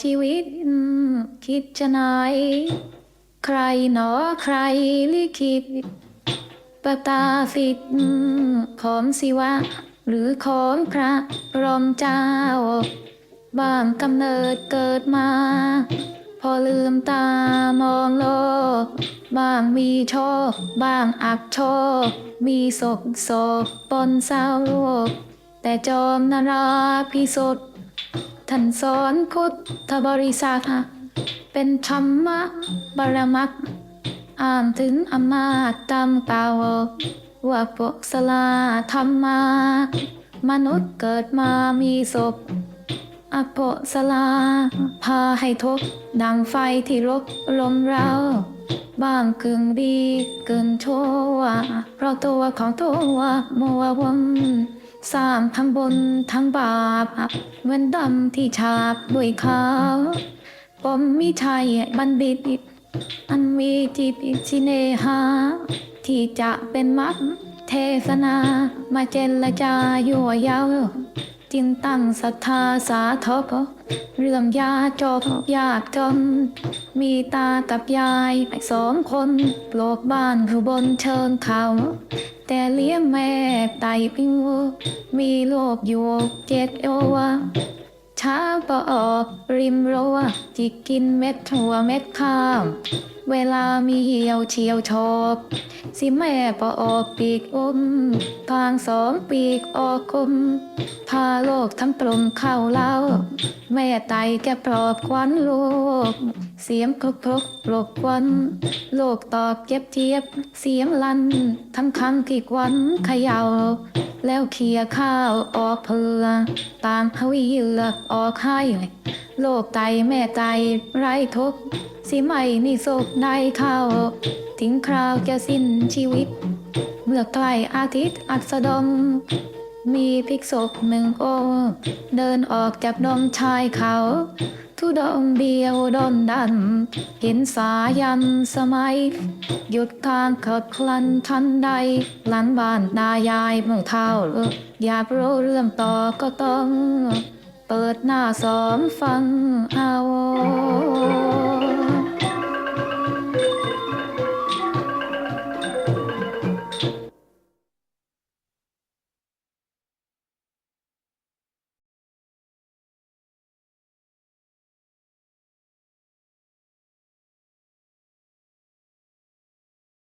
คิดจะไหน ใครหนอใครลิขิตประตาสิทธิ์ของศิวะ หรือของพระพรมเจ้า บางกำเนิดเกิดมา พอลืมตามองโลกบางมีโชคบางอักโชคมีศกโศกปนเศร้าโลกแต่จอมนาราพิสุทธิ์ ท่านสอนพุทธบริษัทเป็นธรรมะบรมัตอ่านถึงอำนาจตามเก่าว่าพวกสลาธรรมามนุษย์เกิดมามีศพ อโปสลา พาให้ทุกดังไฟที่รกลมเราบ้างกึ่งดีกึ่งชั่วเพราะตัวของตัวมัววน สร้างทั้งบนทั้งบาปเหมือนดำที่ฉาบด้วยขาวผมมีชัยบัณฑิต อันมีจิตสิเนหา ที่จะเป็นมักเทศนา มาเจรจายั่วยา จินตังศรัทธาสาธบเรื่องยาจบยากจน มีตากับยายสองคนปลูกบ้านอยู่บนเชิงเขา แต่เลี้ยงแม่ไตปิวมีลูกอยู่เจ็ดโอวะ ช้าปออกริมรั้วจิกกินเม็ดถั่วเม็ดข้าวเวลามีเหี่ยวเฉียวชอบสิแม่ปออกปีกอมทางสองปีกออกคม พาโลกทั้งกลมเข้าเล่า แม่ไตแกปลอบควันโลก เสียงคลุกคลุกปลกควันโลกตอบเจ็บเทียบ เสียงลัน ทั้งคำที่ควันเขย่า แล้วเคียข้าวออกเพลือตามเขาเหยือกออกให้โลกไตแม่ไตไร้ทุกสิไม่นี่โศกได้เข้าถึงคราวจะสิ้นชีวิต เมื่อใกล้อาทิตย์อัสดงมีภิกษุหนึ่งโอเดินออกจากดงชายเขา ทุดงเดียวดนดัน เห็นสายันสมัย หยุดทางเกิดคลันทันใดหลันบ้านนายายเมื่อเท่า อยากรู้เรื่องต่อก็ต้อง เปิดหน้าสอมฟังเอา